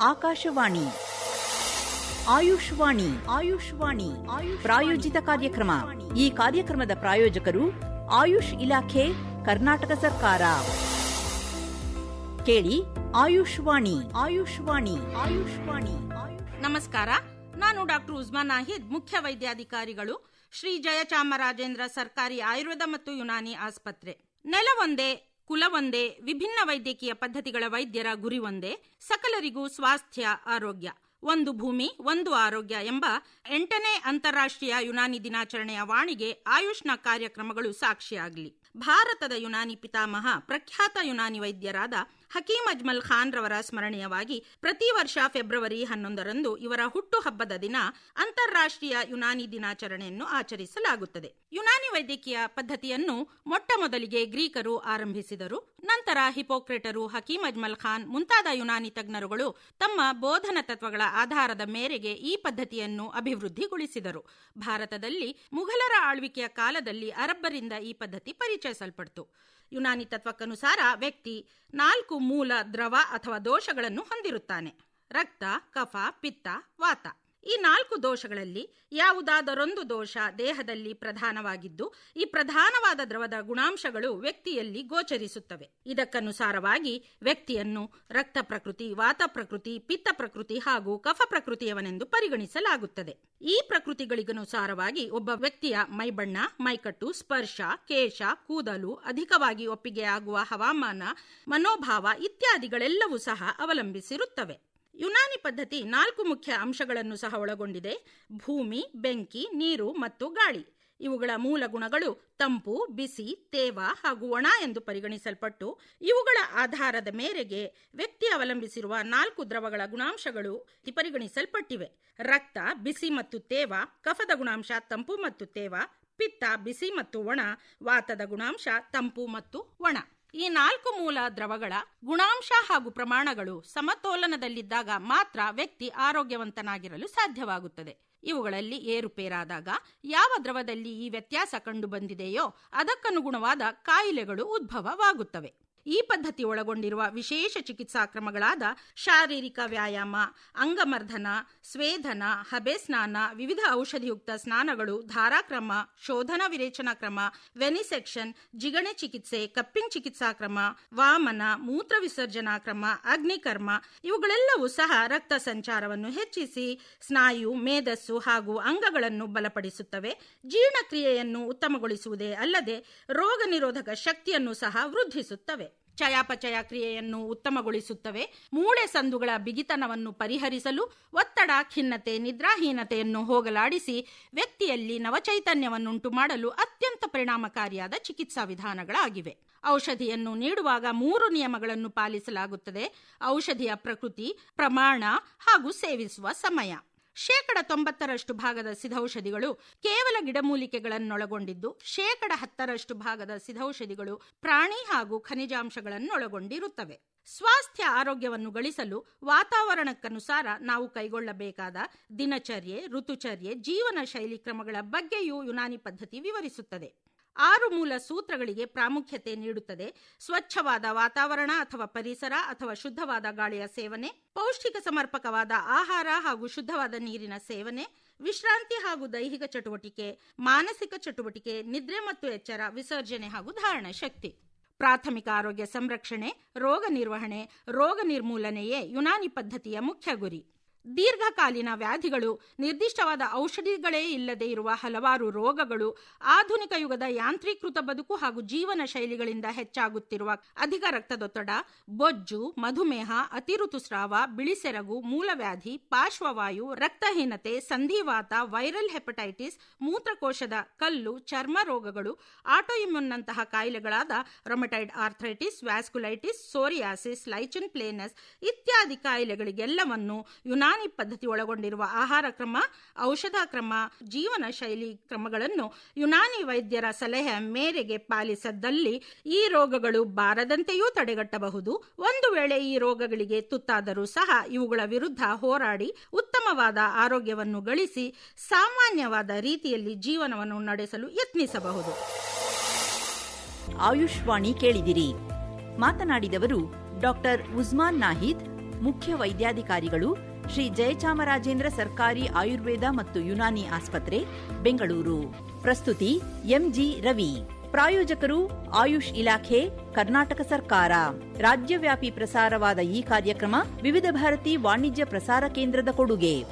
ಆಕಾಶವಾಣಿ. ಆಯುಷ್ವಾಣಿ ಆಯುಷ್ವಾಣಿ ಪ್ರಾಯೋಜಿತ ಕಾರ್ಯಕ್ರಮ. ಈ ಕಾರ್ಯಕ್ರಮದ ಪ್ರಾಯೋಜಕರು ಆಯುಷ್ ಇಲಾಖೆ, ಕರ್ನಾಟಕ ಸರ್ಕಾರ. ಕೇಳಿ ಆಯುಷ್ವಾಣಿ ಆಯುಷ್ವಾಣಿ ಆಯುಷ್ವಾಣಿ. ನಮಸ್ಕಾರ. ನಾನು ಡಾಕ್ಟರ್ ಉಸ್ಮಾನ್ ನಾಹಿದ್, ಮುಖ್ಯ ವೈದ್ಯಾಧಿಕಾರಿಗಳು, ಶ್ರೀ ಜಯಚಾಮರಾಜೇಂದ್ರ ಸರ್ಕಾರಿ ಆಯುರ್ವೇದ ಮತ್ತು ಯುನಾನಿ ಆಸ್ಪತ್ರೆ. ನೆಲ ಒಂದೇ ಕುಲ ಒಂದೇ, ವಿಭಿನ್ನ ವೈದ್ಯಕೀಯ ಪದ್ಧತಿಗಳ ವೈದ್ಯರ ಗುರಿ ಒಂದೇ, ಸಕಲರಿಗೂ ಸ್ವಾಸ್ಥ್ಯ, ಆರೋಗ್ಯ. ಒಂದು ಭೂಮಿ, ಒಂದು ಆರೋಗ್ಯ ಎಂಬ ಎಂಟನೇ ಅಂತಾರಾಷ್ಟ್ರೀಯ ಯುನಾನಿ ದಿನಾಚರಣೆಯ ವಾಣಿಗೆ ಆಯುಷ್ನ ಕಾರ್ಯಕ್ರಮಗಳು ಸಾಕ್ಷಿಯಾಗಲಿ. ಭಾರತದ ಯುನಾನಿ ಪಿತಾಮಹ, ಪ್ರಖ್ಯಾತ ಯುನಾನಿ ವೈದ್ಯರಾದ ಹಕೀಂ ಅಜ್ಮಲ್ ಖಾನ್ ರವರ ಸ್ಮರಣೀಯವಾಗಿ ಪ್ರತಿ ವರ್ಷ ಫೆಬ್ರವರಿ ಹನ್ನೊಂದರಂದು ಇವರ ಹುಟ್ಟುಹಬ್ಬದ ದಿನ ಅಂತಾರಾಷ್ಟ್ರೀಯ ಯುನಾನಿ ದಿನಾಚರಣೆಯನ್ನು ಆಚರಿಸಲಾಗುತ್ತದೆ. ಯುನಾನಿ ವೈದ್ಯಕೀಯ ಪದ್ಧತಿಯನ್ನು ಮೊಟ್ಟ ಮೊದಲಿಗೆ ಗ್ರೀಕರು ಆರಂಭಿಸಿದರು. ನಂತರ ಹಿಪೋಕ್ರೆಟರು ಹಕೀಂ ಅಜ್ಮಲ್ ಖಾನ್ ಮುಂತಾದ ಯುನಾನಿ ತಜ್ಞರುಗಳು ತಮ್ಮ ಬೋಧನ ತತ್ವಗಳ ಆಧಾರದ ಮೇರೆಗೆ ಈ ಪದ್ಧತಿಯನ್ನು ಅಭಿವೃದ್ಧಿಗೊಳಿಸಿದರು. ಭಾರತದಲ್ಲಿ ಮುಘಲರ ಆಳ್ವಿಕೆಯ ಕಾಲದಲ್ಲಿ ಅರಬ್ಬರಿಂದ ಈ ಪದ್ಧತಿ ಪರಿಚಯಿಸಲ್ಪಡ್ತು. ಯುನಾನಿ ತತ್ವಕ್ಕನುಸಾರ ವ್ಯಕ್ತಿ ನಾಲ್ಕು ಮೂಲ ದ್ರವ ಅಥವಾ ದೋಷಗಳನ್ನು ಹೊಂದಿರುತ್ತಾನೆ. ರಕ್ತ ಕಫ ಪಿತ್ತ ವಾತ. ಈ ನಾಲ್ಕು ದೋಷಗಳಲ್ಲಿ ಯಾವುದಾದರೊಂದು ದೋಷ ದೇಹದಲ್ಲಿ ಪ್ರಧಾನವಾಗಿದ್ದು, ಈ ಪ್ರಧಾನವಾದ ದ್ರವದ ಗುಣಾಂಶಗಳು ವ್ಯಕ್ತಿಯಲ್ಲಿ ಗೋಚರಿಸುತ್ತವೆ. ಇದಕ್ಕನುಸಾರವಾಗಿ ವ್ಯಕ್ತಿಯನ್ನು ರಕ್ತ ಪ್ರಕೃತಿ, ವಾತ ಪ್ರಕೃತಿ, ಪಿತ್ತ ಪ್ರಕೃತಿ ಹಾಗೂ ಕಫ ಪ್ರಕೃತಿಯವನೆಂದು ಪರಿಗಣಿಸಲಾಗುತ್ತದೆ. ಈ ಪ್ರಕೃತಿಗಳಿಗನುಸಾರವಾಗಿ ಒಬ್ಬ ವ್ಯಕ್ತಿಯ ಮೈಬಣ್ಣ, ಮೈಕಟ್ಟು, ಸ್ಪರ್ಶ, ಕೇಶ, ಕೂದಲು ಅಧಿಕವಾಗಿ ಒಪ್ಪಿಗೆಯಾಗುವ ಹವಾಮಾನ, ಮನೋಭಾವ ಇತ್ಯಾದಿಗಳೆಲ್ಲವೂ ಸಹ ಅವಲಂಬಿಸಿರುತ್ತವೆ. ಯುನಾನಿ ಪದ್ಧತಿ ನಾಲ್ಕು ಮುಖ್ಯ ಅಂಶಗಳನ್ನು ಸಹ ಒಳಗೊಂಡಿದೆ. ಭೂಮಿ, ಬೆಂಕಿ, ನೀರು ಮತ್ತು ಗಾಳಿ. ಇವುಗಳ ಮೂಲ ಗುಣಗಳು ತಂಪು, ಬಿಸಿ, ತೇವ ಹಾಗೂ ಒಣ ಎಂದು ಪರಿಗಣಿಸಲ್ಪಟ್ಟು ಇವುಗಳ ಆಧಾರದ ಮೇರೆಗೆ ವ್ಯಕ್ತಿ ಅವಲಂಬಿಸಿರುವ ನಾಲ್ಕು ದ್ರವಗಳ ಗುಣಾಂಶಗಳು ಪರಿಗಣಿಸಲ್ಪಟ್ಟಿವೆ. ರಕ್ತ, ಬಿಸಿ ಮತ್ತು ತೇವ, ಕಫದ ಗುಣಾಂಶ ತಂಪು ಮತ್ತು ತೇವ, ಪಿತ್ತ, ಬಿಸಿ ಮತ್ತು ಒಣ, ವಾತದ ಗುಣಾಂಶ ತಂಪು ಮತ್ತು ಒಣ. ಈ ನಾಲ್ಕು ಮೂಲ ದ್ರವಗಳ ಗುಣಾಂಶ ಹಾಗೂ ಪ್ರಮಾಣಗಳು ಸಮತೋಲನದಲ್ಲಿದ್ದಾಗ ಮಾತ್ರ ವ್ಯಕ್ತಿ ಆರೋಗ್ಯವಂತನಾಗಿರಲು ಸಾಧ್ಯವಾಗುತ್ತದೆ. ಇವುಗಳಲ್ಲಿ ಏರುಪೇರಾದಾಗ ಯಾವ ದ್ರವದಲ್ಲಿ ಈ ವ್ಯತ್ಯಾಸ ಕಂಡುಬಂದಿದೆಯೋ ಅದಕ್ಕನುಗುಣವಾದ ಕಾಯಿಲೆಗಳು ಉದ್ಭವವಾಗುತ್ತವೆ. ಈ ಪದ್ಧತಿ ಒಳಗೊಂಡಿರುವ ವಿಶೇಷ ಚಿಕಿತ್ಸಾ ಕ್ರಮಗಳಾದ ಶಾರೀರಿಕ ವ್ಯಾಯಾಮ ಅಂಗಮರ್ಧನ ಸ್ವೇದನ ಹಬೆ ಸ್ನಾನ ವಿವಿಧ ಔಷಧಿಯುಕ್ತ ಸ್ನಾನಗಳು, ಧಾರಾಕ್ರಮ, ಶೋಧನ ವಿರೇಚನಾ ಕ್ರಮ, ವೆನಿಸೆಕ್ಷನ್, ಜಿಗಣೆ ಚಿಕಿತ್ಸೆ, ಕಪ್ಪಿಂಗ್ ಚಿಕಿತ್ಸಾ ಕ್ರಮ, ವಾಮನ, ಮೂತ್ರ ವಿಸರ್ಜನಾ ಕ್ರಮ, ಅಗ್ನಿಕರ್ಮ, ಇವುಗಳೆಲ್ಲವೂ ಸಹ ರಕ್ತ ಸಂಚಾರವನ್ನು ಹೆಚ್ಚಿಸಿ ಸ್ನಾಯು, ಮೇಧಸ್ಸು ಹಾಗೂ ಅಂಗಗಳನ್ನು ಬಲಪಡಿಸುತ್ತವೆ. ಜೀರ್ಣಕ್ರಿಯೆಯನ್ನು ಉತ್ತಮಗೊಳಿಸುವುದೇ ಅಲ್ಲದೆ ರೋಗ ನಿರೋಧಕ ಶಕ್ತಿಯನ್ನು ಸಹ ವೃದ್ಧಿಸುತ್ತವೆ. ಚಯಾಪಚಯ ಕ್ರಿಯೆಯನ್ನು ಉತ್ತಮಗೊಳಿಸುತ್ತವೆ. ಮೂಳೆ ಸಂದುಗಳ ಬಿಗಿತನವನ್ನು ಪರಿಹರಿಸಲು ಒತ್ತಡ, ಖಿನ್ನತೆ, ನಿದ್ರಾಹೀನತೆಯನ್ನು ಹೋಗಲಾಡಿಸಿ ವ್ಯಕ್ತಿಯಲ್ಲಿ ನವಚೈತನ್ಯವನ್ನುಂಟು ಮಾಡಲು ಅತ್ಯಂತ ಪರಿಣಾಮಕಾರಿಯಾದ ಚಿಕಿತ್ಸಾ ವಿಧಾನಗಳಾಗಿವೆ. ಔಷಧಿಯನ್ನು ನೀಡುವಾಗ ಮೂರು ನಿಯಮಗಳನ್ನು ಪಾಲಿಸಲಾಗುತ್ತದೆ. ಔಷಧಿಯ ಪ್ರಕೃತಿ, ಪ್ರಮಾಣ ಹಾಗೂ ಸೇವಿಸುವ ಸಮಯ. ಶೇಕಡ ತೊಂಬತ್ತರಷ್ಟು ಭಾಗದ ಸಿದ್ಧೌಷಧಿಗಳು ಕೇವಲ ಗಿಡಮೂಲಿಕೆಗಳನ್ನೊಳಗೊಂಡಿದ್ದು ಶೇಕಡ ಹತ್ತರಷ್ಟು ಭಾಗದ ಸಿದ್ಧೌಷಧಿಗಳು ಪ್ರಾಣಿ ಹಾಗೂ ಖನಿಜಾಂಶಗಳನ್ನೊಳಗೊಂಡಿರುತ್ತವೆ. ಸ್ವಾಸ್ಥ್ಯ ಆರೋಗ್ಯವನ್ನು ಗಳಿಸಲು ವಾತಾವರಣಕ್ಕನುಸಾರ ನಾವು ಕೈಗೊಳ್ಳಬೇಕಾದ ದಿನಚರ್ಯೆ, ಋತುಚರ್ಯೆ ಜೀವನ ಶೈಲಿ ಕ್ರಮಗಳ ಬಗ್ಗೆಯೂ ಯುನಾನಿ ಪದ್ಧತಿ ವಿವರಿಸುತ್ತದೆ. ಆರು ಮೂಲ ಸೂತ್ರಗಳಿಗೆ ಪ್ರಾಮುಖ್ಯತೆ ನೀಡುತ್ತದೆ. ಸ್ವಚ್ಛವಾದ ವಾತಾವರಣ ಅಥವಾ ಪರಿಸರ ಅಥವಾ ಶುದ್ಧವಾದ ಗಾಳಿಯ ಸೇವನೆ, ಪೌಷ್ಟಿಕ ಸಮರ್ಪಕವಾದ ಆಹಾರ ಹಾಗೂ ಶುದ್ಧವಾದ ನೀರಿನ ಸೇವನೆ, ವಿಶ್ರಾಂತಿ ಹಾಗೂ ದೈಹಿಕ ಚಟುವಟಿಕೆ, ಮಾನಸಿಕ ಚಟುವಟಿಕೆ, ನಿದ್ರೆ ಮತ್ತು ಎಚ್ಚರ, ವಿಸರ್ಜನೆ ಹಾಗೂ ಧಾರಣ ಶಕ್ತಿ. ಪ್ರಾಥಮಿಕ ಆರೋಗ್ಯ ಸಂರಕ್ಷಣೆ, ರೋಗ ನಿರ್ವಹಣೆ, ರೋಗ ನಿರ್ಮೂಲನೆಯೇ ಯುನಾನಿ ಪದ್ಧತಿಯ ಮುಖ್ಯ ಗುರಿ. ದೀರ್ಘಕಾಲೀನ ವ್ಯಾಧಿಗಳು, ನಿರ್ದಿಷ್ಟವಾದ ಔಷಧಿಗಳೇ ಇಲ್ಲದೆ ಇರುವ ಹಲವಾರು ರೋಗಗಳು ಆಧುನಿಕ ಯುಗದ ಯಾಂತ್ರೀಕೃತ ಬದುಕು ಹಾಗೂ ಜೀವನ ಶೈಲಿಗಳಿಂದ ಹೆಚ್ಚಾಗುತ್ತಿರುವ ಅಧಿಕ ರಕ್ತದೊತ್ತಡ, ಬೊಜ್ಜು, ಮಧುಮೇಹ ಅತಿ ಋತುಸ್ರಾವ ಬಿಳಿಸೆರಗು, ಮೂಲವ್ಯಾಧಿ, ಪಾರ್ಶ್ವವಾಯು, ರಕ್ತಹೀನತೆ, ಸಂಧಿವಾತ, ವೈರಲ್ ಹೆಪಟೈಟಿಸ್, ಮೂತ್ರಕೋಶದ ಕಲ್ಲು, ಚರ್ಮ ರೋಗಗಳು, ಆಟೋಇಮ್ಯೂನ್ನಂತಹ ಕಾಯಿಲೆಗಳಾದ rheumatoid arthritis, vasculitis, psoriasis, lichen planus ಇತ್ಯಾದಿ ಕಾಯಿಲೆಗಳಿಗೆಲ್ಲವನ್ನು ಯುನಾನಿ ಪದ್ಧತಿ ಒಳಗೊಂಡಿರುವ ಆಹಾರ ಕ್ರಮ, ಔಷಧ ಕ್ರಮ, ಜೀವನ ಶೈಲಿ ಕ್ರಮಗಳನ್ನು ಯುನಾನಿ ವೈದ್ಯರ ಸಲಹೆ ಮೇರೆಗೆ ಪಾಲಿಸದ್ದಲ್ಲಿ ಈ ರೋಗಗಳು ಬಾರದಂತೆಯೂ ತಡೆಗಟ್ಟಬಹುದು. ಒಂದು ವೇಳೆ ಈ ರೋಗಗಳಿಗೆ ತುತ್ತಾದರೂ ಸಹ ಇವುಗಳ ವಿರುದ್ಧ ಹೋರಾಡಿ ಉತ್ತಮವಾದ ಆರೋಗ್ಯವನ್ನು ಗಳಿಸಿ ಸಾಮಾನ್ಯವಾದ ರೀತಿಯಲ್ಲಿ ಜೀವನವನ್ನು ನಡೆಸಲು ಯತ್ನಿಸಬಹುದು. ಆಯುಷ್ವಾಣಿ ಕೇಳಿದಿರಿ. ಮಾತನಾಡಿದವರು ಡಾಕ್ಟರ್ ಉಸ್ಮಾನ್ ನಾಹಿದ್, ಮುಖ್ಯ ವೈದ್ಯಾಧಿಕಾರಿಗಳು ಶ್ರೀ ಜಯಚಾಮರಾಜೇಂದ್ರ ಸರ್ಕಾರಿ ಆಯುರ್ವೇದ ಮತ್ತು ಯುನಾನಿ ಆಸ್ಪತ್ರೆ, ಬೆಂಗಳೂರು. ಪ್ರಸ್ತುತಿ, ಎಂಜಿ ರವಿ. ಪ್ರಾಯೋಜಕರು, ಆಯುಷ್ ಇಲಾಖೆ, ಕರ್ನಾಟಕ ಸರ್ಕಾರ. ರಾಜ್ಯವ್ಯಾಪಿ ಪ್ರಸಾರವಾದ ಈ ಕಾರ್ಯಕ್ರಮ ವಿವಿಧ ಭಾರತಿ ವಾಣಿಜ್ಯ ಪ್ರಸಾರ ಕೇಂದ್ರದ ಕೊಡುಗೆ.